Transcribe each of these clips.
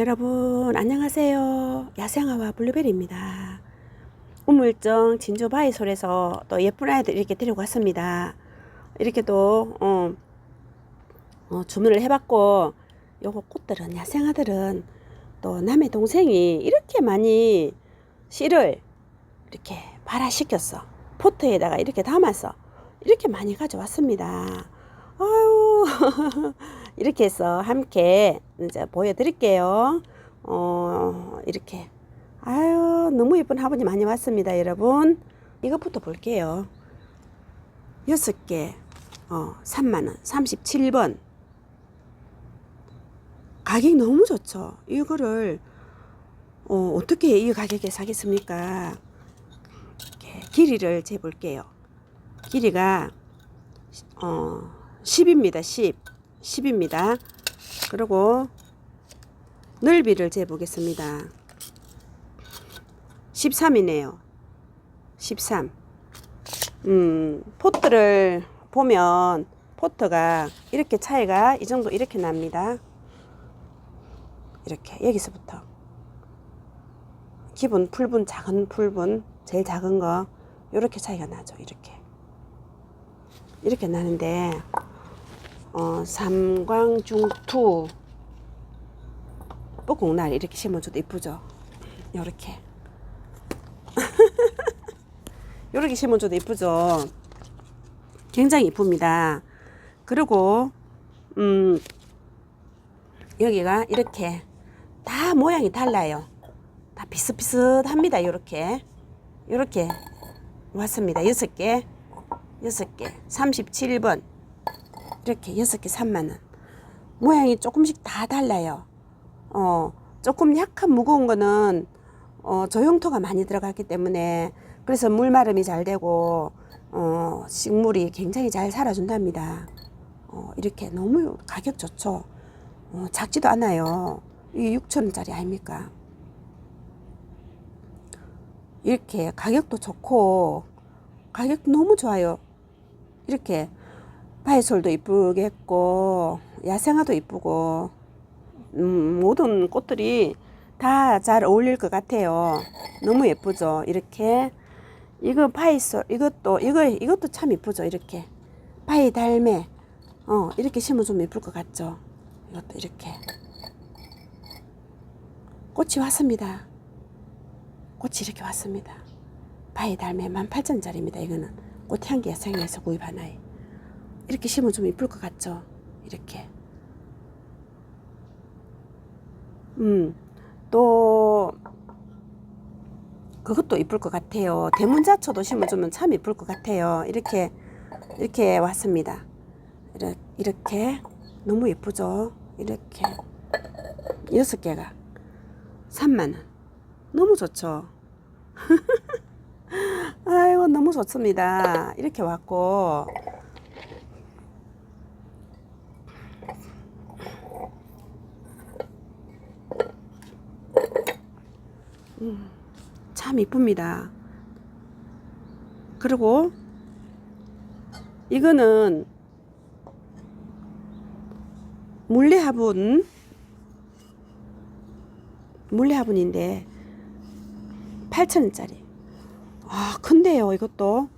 여러분 안녕하세요. 야생아와 블루베리입니다. 우물정 진주바이솔에서 또 예쁜 아이들 이렇게 데리고 왔습니다. 이렇게 또 어, 어, 주문을 해봤고 요거 꽃들은 야생아들은 또 남의 동생이 이렇게 많이 씨를 이렇게 발화시켰어. 포트에다가 이렇게 담아서 이렇게 많이 가져왔습니다. 아유 이렇게 해서 함께 이제 보여드릴게요. 어 이렇게 아유 너무 예쁜 화분이 많이 왔습니다, 여러분. 이것부터 볼게요. 여섯 개, 어 3만 원, 37번. 가격 너무 좋죠. 이거를 어, 어떻게 이 가격에 사겠습니까? 이렇게 길이를 재볼게요. 길이가 어 10입니다. 10. 10입니다. 그리고 넓이를 재보겠습니다. 13이네요. 13. 음, 포트를 보면 포트가 이렇게 차이가 이 정도 이렇게 납니다. 이렇게 여기서부터 기본 풀분 작은 풀분 제일 작은 거 이렇게 차이가 나죠. 이렇게 이렇게 나는데 어, 삼광중투 뽀곡날 이렇게 심어줘도 이쁘죠. 요렇게 요렇게 심어줘도 이쁘죠. 굉장히 이쁩니다. 그리고 음 여기가 이렇게 다 모양이 달라요. 다 비슷비슷합니다. 요렇게 요렇게 왔습니다. 여섯 개 여섯 개 37번 이렇게 여섯 개 3만 원. 모양이 조금씩 다 달라요. 어, 조금 약한 무거운 거는 어, 조형토가 많이 들어갔기 때문에 그래서 물 마름이 잘 되고 어, 식물이 굉장히 잘 살아준답니다. 어, 이렇게 너무 가격 좋죠. 어, 작지도 않아요. 이게 6천원짜리 아닙니까? 이렇게 가격도 좋고 가격도 너무 좋아요. 이렇게 바이솔도 이쁘게 했고 야생화도 이쁘고 음, 모든 꽃들이 다 잘 어울릴 것 같아요. 너무 예쁘죠. 이렇게 이거 파이솔 이것도 이거 이것도 참 이쁘죠. 이렇게 파이 달매 어 이렇게 심어주면 예쁠 것 같죠. 이것도 이렇게 꽃이 왔습니다. 꽃이 이렇게 왔습니다. 파이 달매 18,000원짜리입니다. 이거는 꽃향기 야생에서 구입한 아이. 이렇게 심어주면 이쁠 것 같죠? 이렇게. 음, 또, 그것도 이쁠 것 같아요. 대문자초도 심어주면 참 이쁠 것 같아요. 이렇게, 이렇게 왔습니다. 이렇게. 너무 예쁘죠? 이렇게. 여섯 개가 3만원. 너무 좋죠? 아이고, 너무 좋습니다. 이렇게 왔고. 참 이쁩니다. 그리고 이거는 물레 화분 물레 화분인데 8,000원짜리. 아, 큰데요, 이것도.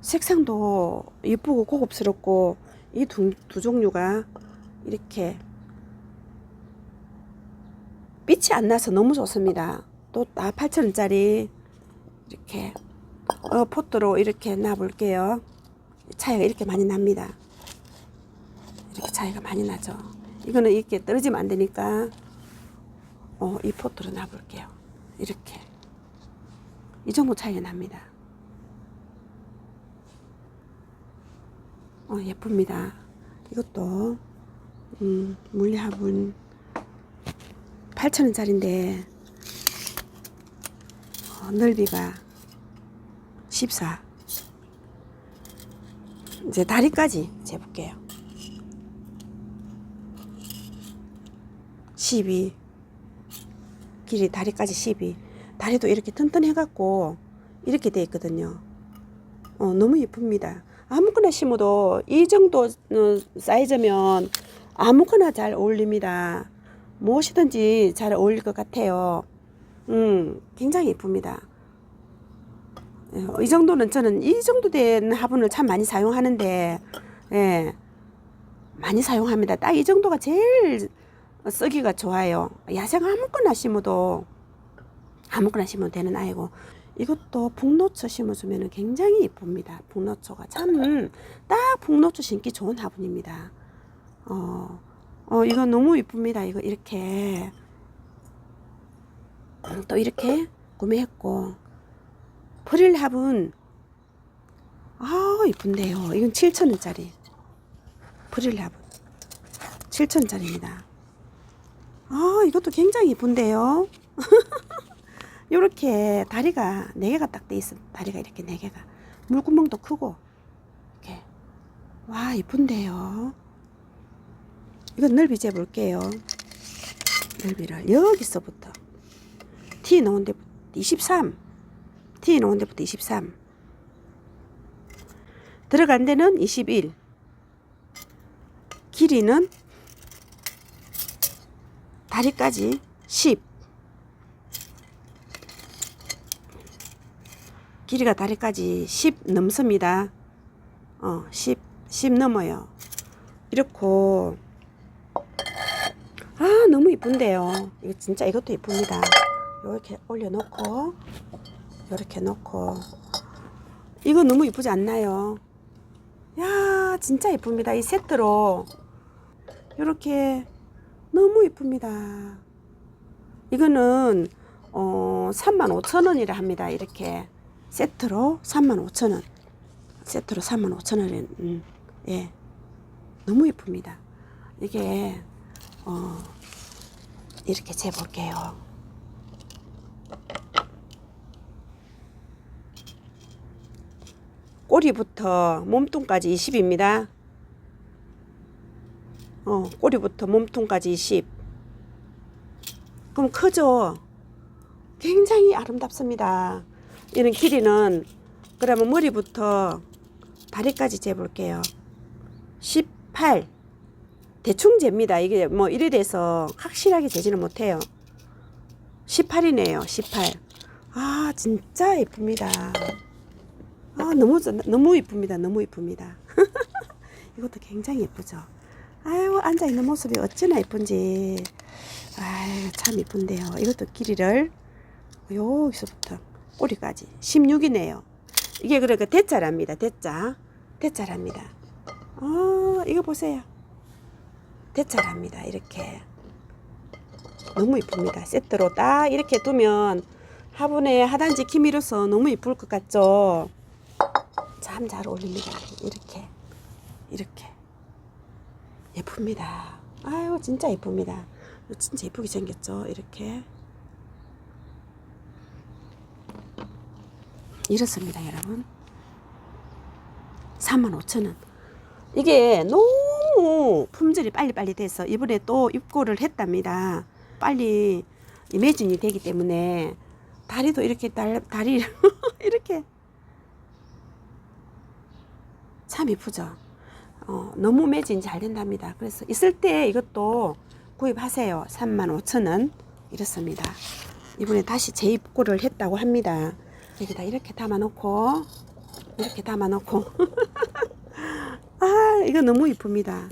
색상도 예쁘고 고급스럽고 이두두 종류가 이렇게 빛이 안 나서 너무 좋습니다. 또 아, 8,000원짜리 이렇게 어, 포트로 이렇게 놔볼게요. 차이가 이렇게 많이 납니다. 이렇게 차이가 많이 나죠. 이거는 이렇게 떨어지면 안 되니까 어, 이 포트로 놔볼게요. 이렇게 이 정도 차이가 납니다. 어, 예쁩니다. 이것도 음, 물리화분 8,000원짜리인데 어, 넓이가 14 이제 다리까지 재볼게요. 12 길이 다리까지 12 다리도 이렇게 튼튼해 갖고 이렇게 돼 있거든요. 어, 너무 예쁩니다. 아무거나 심어도 이 정도 어, 사이즈면 아무거나 잘 어울립니다. 무엇이든지 잘 어울릴 것 같아요. 음, 굉장히 예쁩니다. 예, 이 정도는 저는 이 정도 된 화분을 참 많이 사용하는데, 예, 많이 사용합니다. 딱 이 정도가 제일 쓰기가 좋아요. 야생 아무거나 심어도 아무거나 심어도 되는 아이고 이것도 북노초 심어주면 굉장히 예쁩니다. 북노초가 참 딱 북노초 심기 좋은 화분입니다. 어, 어 이거 너무 예쁩니다. 이거 이렇게 음, 또 이렇게 구매했고 프릴 화분 아 이쁜데요. 이건 7천원짜리 프릴 화분 7천원짜리입니다. 아 이것도 굉장히 예쁜데요. 요렇게 다리가 네 개가 딱 돼 있어. 다리가 이렇게 네 개가 물구멍도 크고 이렇게 와 이쁜데요. 이건 넓이 재볼게요. 넓이를 여기서부터 T 나온 데부터 23 T 나온 데부터 23 들어간 데는 21 길이는 다리까지 10 길이가 다리까지 10 넘습니다. 어, 10, 10 넘어요. 이렇고, 아, 너무 이쁜데요. 이거 진짜 이것도 이쁩니다. 이렇게 올려놓고, 이렇게 놓고, 이거 너무 이쁘지 않나요? 야, 진짜 이쁩니다. 이 세트로. 이렇게 너무 이쁩니다. 이거는, 어, 35,000원이라 합니다. 이렇게. 세트로 35,000원. 세트로 35,000원은 음, 예. 너무 예쁩니다. 이게 어 이렇게 재 볼게요. 꼬리부터 몸통까지 20입니다. 어, 꼬리부터 몸통까지 20. 그럼 크죠? 굉장히 아름답습니다. 이런 길이는 그러면 머리부터 다리까지 재볼게요. 18 대충 잽니다. 이게 뭐 이래 돼서 확실하게 재지는 못해요. 18이네요. 18. 아 진짜 예쁩니다. 아 너무 너무 예쁩니다. 너무 예쁩니다. 이것도 굉장히 예쁘죠. 아유 앉아 있는 모습이 어찌나 예쁜지. 아유 참 예쁜데요. 이것도 길이를 여기서부터 꼬리까지 16이네요. 이게 그러니까 대자랍니다. 대자. 대자랍니다. 어, 이거 보세요. 대자랍니다. 이렇게. 너무 이쁩니다. 세트로 딱 이렇게 두면 화분에 하단지 키미로서 너무 이쁠 것 같죠? 참 잘 어울립니다. 이렇게. 이렇게. 예쁩니다. 아유, 진짜 예쁩니다. 진짜 예쁘게 생겼죠? 이렇게. 이렇습니다, 여러분. 35,000원. 이게 너무 품질이 빨리빨리 돼서 이번에 또 입고를 했답니다. 빨리 매진이 되기 때문에 다리도 이렇게 달, 다리 이렇게 참 이쁘죠. 어, 너무 매진 잘 된답니다. 그래서 있을 때 이것도 구입하세요. 35,000원 이렇습니다. 이번에 다시 재입고를 했다고 합니다. 여기다 이렇게 담아놓고 이렇게 담아놓고 아 이거 너무 이쁩니다.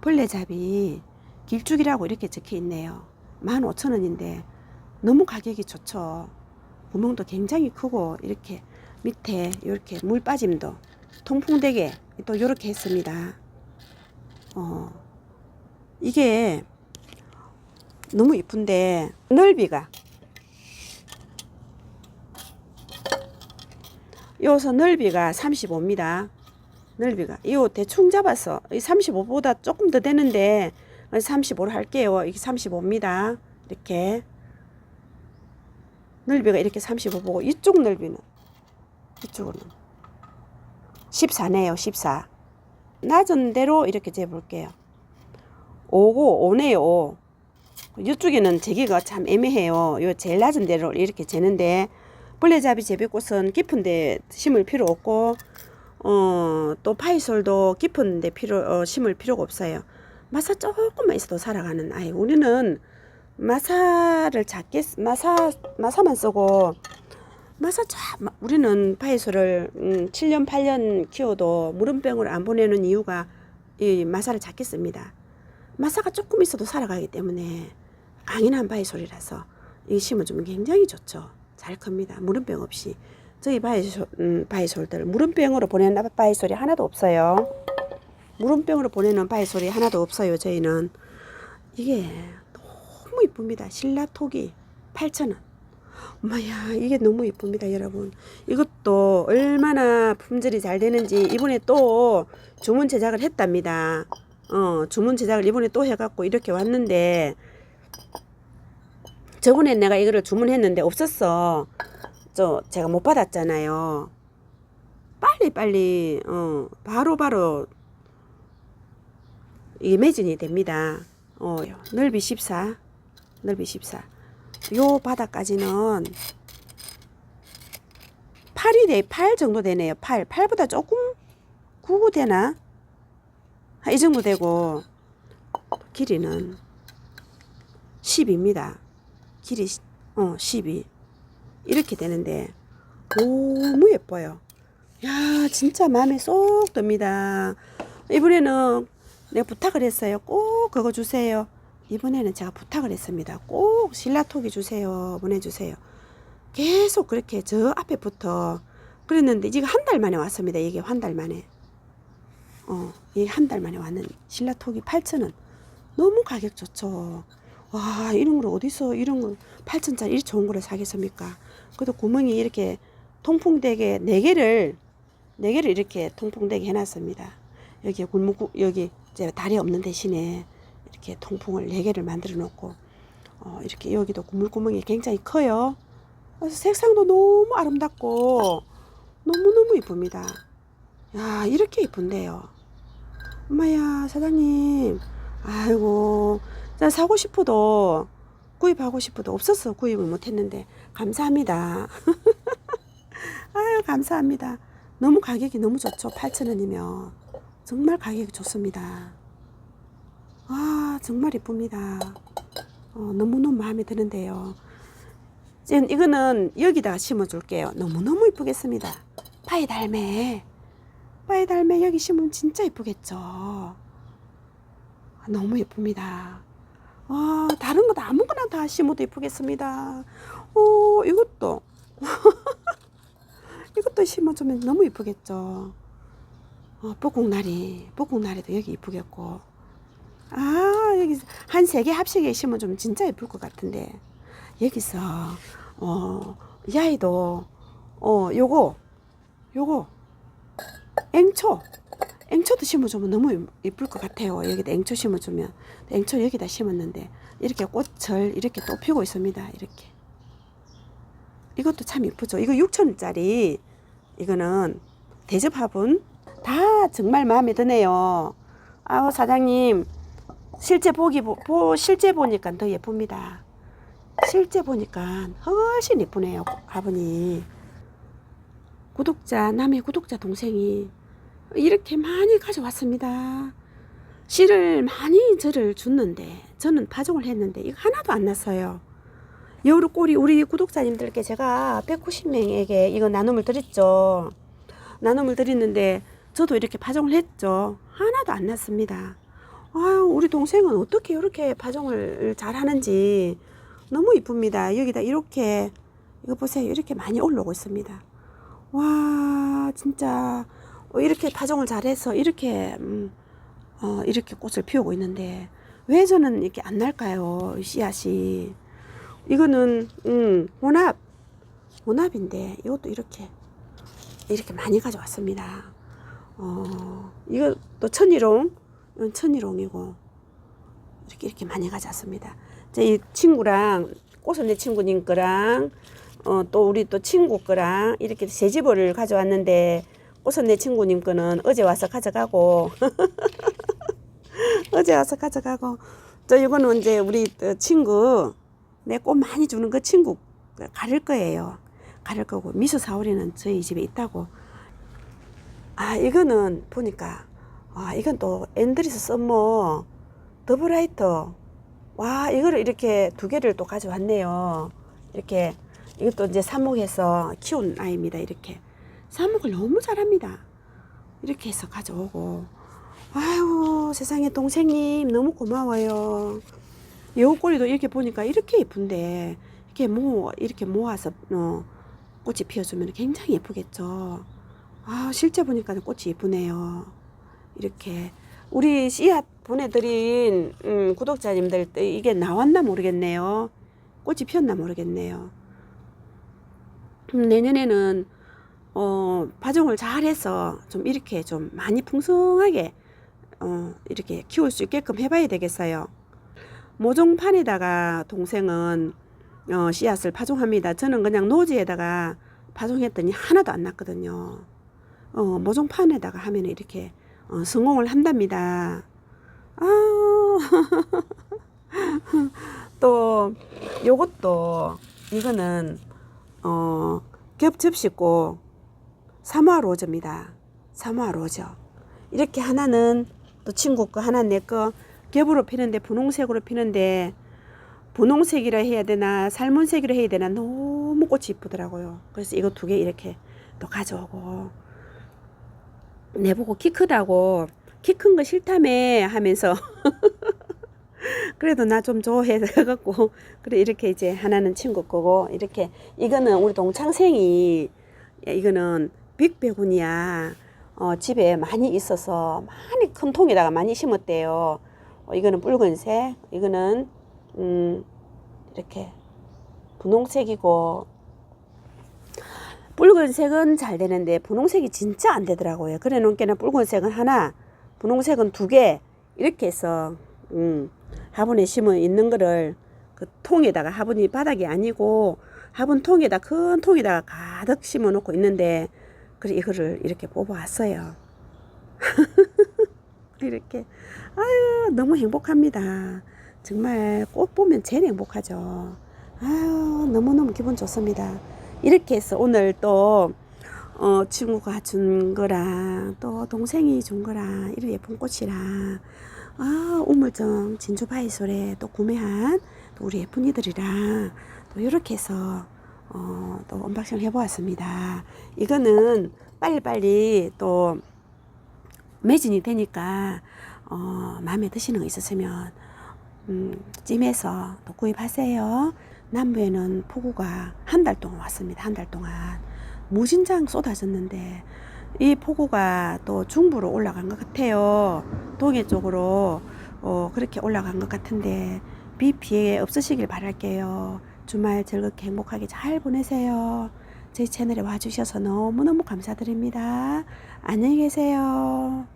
벌레잡이 길쭉이라고 이렇게 적혀 있네요. 15,000원인데 너무 가격이 좋죠. 구멍도 굉장히 크고 이렇게 밑에 이렇게 물 빠짐도 통풍되게 또 이렇게 했습니다. 어 이게 너무 이쁜데 넓이가 요서 넓이가 35입니다. 넓이가. 이거 대충 잡아서 35보다 조금 더 되는데 35로 할게요. 이게 35입니다. 이렇게. 넓이가 이렇게 35보고 이쪽 넓이는 이쪽은 14네요. 14. 낮은 대로 이렇게 재볼게요. 5고 5네요. 5. 이쪽에는 재기가 참 애매해요. 요 제일 낮은 대로 이렇게 재는데 벌레잡이 제비꽃은 깊은데 심을 필요 없고 어, 또 파이솔도 깊은데 필요 어, 심을 필요가 없어요. 마사 조금만 있어도 살아가는 아이. 우리는 마사를 작게 쓰- 마사 마사만 쓰고 마사 쫙 마- 우리는 파이솔을 음, 7년 8년 키워도 무름병을 안 보내는 이유가 이 마사를 씁니다. 마사가 조금 있어도 살아가기 때문에 강인한 바이솔이라서 이 심어주면 굉장히 좋죠. 잘 큽니다. 무름병 없이. 저희 바이솔, 음, 무름병으로 보내는 바이솔이 하나도 없어요. 무름병으로 보내는 바이솔이 하나도 없어요. 저희는 이게 너무 이쁩니다. 신라 톡이 8,000원. 엄마야 이게 너무 이쁩니다 여러분 이것도 얼마나 품질이 잘 되는지 이번에 또 주문 제작을 했답니다 어 주문 제작을 이번에 또 해갖고 이렇게 왔는데 저번에 내가 이거를 주문했는데 없었어 저 제가 못 받았잖아요 빨리 빨리 어 바로 바로 이게 매진이 됩니다 어 넓이 14 넓이 14 요 바닥까지는 8이 돼, 8 정도 되네요. 8. 8보다 조금 구구 되나? 한이 정도 되고, 길이는 10입니다. 길이, 시- 어, 12. 이렇게 되는데, 너무 예뻐요. 야, 진짜 마음에 쏙 듭니다. 이번에는 내가 부탁을 했어요. 꼭 그거 주세요. 이번에는 제가 부탁을 했습니다. 꼭 신라톡이 주세요. 보내주세요. 계속 그렇게 저 앞에부터 그랬는데 이게 한달 만에 왔습니다. 이게 한 달 만에. 어, 이게 한 달 만에 왔는 신라톡이 8,000원. 너무 가격 좋죠. 와, 이런 걸 어디서 이런 걸 8,000짜리 이렇게 좋은 거를 사겠습니까? 그래도 구멍이 이렇게 통풍되게 네 개를 네 개를 이렇게 통풍되게 해놨습니다. 여기 굴무 여기 이제 다리 없는 대신에 이렇게 통풍을 네 개를 만들어 놓고 어, 이렇게 여기도 물구멍이 굉장히 커요. 그래서 색상도 너무 아름답고 너무너무 이쁩니다. 야, 이렇게 이쁜데요. 엄마야, 사장님. 아이고, 나 사고 싶어도 구입하고 싶어도 없어서 구입을 못 했는데 감사합니다. 아유, 감사합니다. 너무 가격이 너무 좋죠. 8,000원이면. 정말 가격이 좋습니다. 아, 정말 이쁩니다. 어, 너무너무 마음에 드는데요. 지금 이거는 여기다가 심어줄게요. 너무너무 이쁘겠습니다. 파이 달매. 파이 달매 여기 심으면 진짜 이쁘겠죠. 아, 너무 예쁩니다. 와, 다른 거다 아무거나 다 심어도 이쁘겠습니다. 오, 이것도. 이것도 심어주면 너무 이쁘겠죠. 어, 뻐국나리. 뻐국나리도 여기 이쁘겠고. 아, 여기 한 세 개 합식에 심어주면 진짜 예쁠 것 같은데. 여기서, 어, 이 아이도, 어, 요거, 요거, 앵초. 앵초도 심어주면 너무 예쁠 것 같아요. 여기다 앵초 심어주면. 앵초 여기다 심었는데, 이렇게 꽃을 이렇게 또 피고 있습니다. 이렇게. 이것도 참 예쁘죠. 이거 6천원짜리. 이거는 대접 화분. 다 정말 마음에 드네요. 아우, 사장님. 실제 보기, 보, 보- 실제 보니까 더 예쁩니다. 실제 보니까 훨씬 예쁘네요. 화분이. 구독자, 남의 구독자 동생이 이렇게 많이 가져왔습니다. 씨를 많이 저를 줬는데, 저는 파종을 했는데, 이거 하나도 안 났어요. 여우르 꼬리 우리 구독자님들께 제가 190명에게 이거 나눔을 드렸죠. 나눔을 드렸는데 저도 이렇게 파종을 했죠. 하나도 안 났습니다. 아유, 우리 동생은 어떻게 이렇게 파종을 잘 하는지 너무 이쁩니다. 여기다 이렇게 이거 보세요. 이렇게 많이 올라오고 있습니다. 와, 진짜 어, 이렇게 파종을 잘해서 이렇게 음, 어, 이렇게 꽃을 피우고 있는데 왜 저는 이렇게 안 날까요? 씨앗이. 이거는 음, 혼합 혼합인데 이것도 이렇게 이렇게 많이 가져왔습니다. 어, 또 천일홍 이건 천일홍이고 이렇게 이렇게 많이 가져왔습니다. 제 이 친구랑 꽃은 내 친구님 거랑 어, 또 우리 또 친구 거랑 이렇게 세 집을 가져왔는데 꽃은내 친구님 거는 어제 와서 가져가고 어제 와서 가져가고 저 이거는 이제 우리 또 친구 내 꽃 많이 주는 그 친구 가릴 거예요. 가를 거고 미소 사오리는 저희 집에 있다고. 아 이거는 보니까 아 이건 또 앤드리스 썸머 더블라이터 와 이거를 이렇게 두 개를 또 가져왔네요. 이렇게 이것도 이제 삽목해서 키운 아이입니다. 이렇게 삽목을 너무 잘합니다. 이렇게 해서 가져오고 아유 세상에 동생님 너무 고마워요. 여우꼬리도 이렇게 보니까 이렇게 예쁜데 이렇게 모 이렇게 모아서 어, 꽃이 피어주면 굉장히 예쁘겠죠. 아 실제 보니까 꽃이 예쁘네요. 이렇게 우리 씨앗 보내드린 음, 구독자님들 이게 나왔나 모르겠네요. 꽃이 피었나 모르겠네요. 음, 내년에는 어, 파종을 잘해서 좀 이렇게 좀 많이 풍성하게 어, 이렇게 키울 수 있게끔 해봐야 되겠어요. 모종판에다가 동생은 어, 씨앗을 파종합니다. 저는 그냥 노지에다가 파종했더니 하나도 안 났거든요. 어, 모종판에다가 하면 이렇게 어, 성공을 한답니다. 아, 또 요것도 이거는 어, 겹 접시고 사모아 로즈입니다. 사모아 로즈. 이렇게 하나는 또 친구 거, 하나 내 거 겹으로 피는데 분홍색으로 피는데 분홍색이라 해야 되나 살문색이라 해야 되나 너무 꽃이 이쁘더라고요. 그래서 이거 두 개 이렇게 또 가져오고 내보고 키 크다고 키 큰 거 싫다며 하면서 그래도 나 좀 좋아해 갖고 그래 이렇게 이제 하나는 친구 거고 이렇게 이거는 우리 동창생이 이거는 빅배군이야 어, 집에 많이 있어서 많이 큰 통에다가 많이 심었대요. 어, 이거는 붉은색, 이거는 음, 이렇게 분홍색이고 붉은색은 잘 되는데 분홍색이 진짜 안 되더라고요. 그래 놓게는 붉은색은 하나, 분홍색은 두 개 이렇게 해서 음, 화분에 심어 있는 거를 그 통에다가 화분이 바닥이 아니고 화분 통에다 큰 통에다가 가득 심어 놓고 있는데 그래 이거를 이렇게 뽑아왔어요. 이렇게 아유 너무 행복합니다. 정말 꽃 보면 제일 행복하죠. 아유 너무너무 기분 좋습니다. 이렇게 해서 오늘 또 어, 친구가 준 거랑 또 동생이 준 거랑 이런 예쁜 꽃이랑 아 우물정 진주 바이솔에 또 구매한 또 우리 예쁜이들이랑 또 이렇게 해서 어, 또 언박싱 해보았습니다. 이거는 빨리빨리 또 매진이 되니까 어, 마음에 드시는 거 있으시면 음, 찜해서 또 구입하세요. 남부에는 폭우가 한 달 동안 왔습니다. 한 달 동안 무진장 쏟아졌는데 이 폭우가 또 중부로 올라간 것 같아요. 동해 쪽으로 어, 그렇게 올라간 것 같은데 비 피해 없으시길 바랄게요. 주말 즐겁게 행복하게 잘 보내세요. 저희 채널에 와주셔서 너무너무 감사드립니다. 안녕히 계세요.